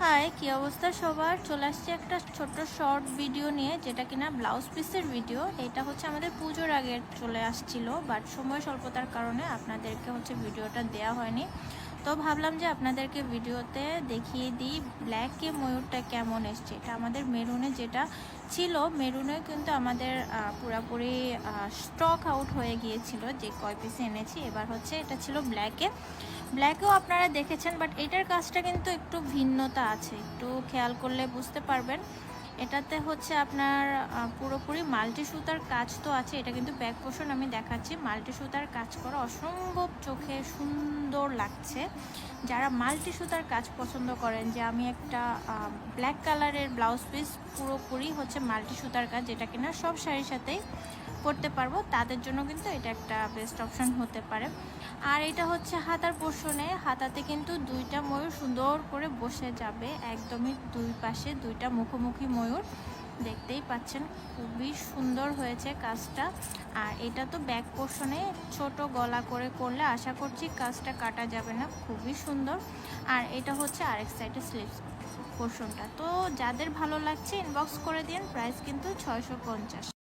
অবস্থা সবার? চলে আসছে একটা ছোট্ট শর্ট ভিডিও নিয়ে, যেটা কিনা ব্লাউজ পিসের ভিডিও। এটা হচ্ছে আমাদের পুজোর আগে চলে আসছিল, বাট সময় স্বল্পতার কারণে আপনাদেরকে হচ্ছে ভিডিওটা দেয়া হয়নি। তো ভাবলাম যে আপনাদেরকে ভিডিওতে দেখিয়ে দিই ব্ল্যাকে ময়ূরটা কেমন এসছে। এটা আমাদের মেরুনে যেটা ছিল, মেরুনে কিন্তু আমাদের পুরাপুরি স্টক আউট হয়ে গিয়েছিল, যে কয় পিস এনেছি। এবার হচ্ছে এটা ছিল ব্ল্যাকে ব্ল্যাকেও আপনারা দেখেছেন বাট এটার কাজটা কিন্তু একটু ভিন্নতা আছে। একটু খেয়াল করলে বুঝতে পারবেন। এটাতে হচ্ছে আপনার পুরোপুরি মাল্টি সুতার কাজ তো আছে, এটা কিন্তু ব্যাক পোষণ আমি দেখাচ্ছি। মাল্টি সুতার কাজ করা অসম্ভব চোখে সুন্দর লাগছে। যারা মাল্টি সুতার কাজ পছন্দ করেন, যে আমি একটা ব্ল্যাক কালারের ব্লাউজ পিস পুরোপুরি হচ্ছে মাল্টি সুতার কাজ, যেটা কিনা সব শাড়ির সাথেই পরতে পারব, তাদের জন্য কিন্তু এটা একটা বেস্ট অপশন হতে পারে। আর এটা হচ্ছে হাতার পোর্শনে হাতাতে কিন্তু দুইটা ময়ূর সুন্দর করে বসে যাবে, একদমই দুই পাশে দুইটা মুখোমুখি ময়ূর। দেখতেই পাচ্ছেন, খুবই সুন্দর হয়েছে কাজটা। আর এটা তো ব্যাক পোর্শনে ছোট গলা করে করলে আশা করছি কাজটা কাটা যাবে না, খুবই সুন্দর। আর এটা হচ্ছে আরেক সাইডে স্লিভস পোর্শনটা তো যাদের ভালো লাগছে ইনবক্স করে দিন প্রাইস কিন্তু ছয়শো পঞ্চাশ।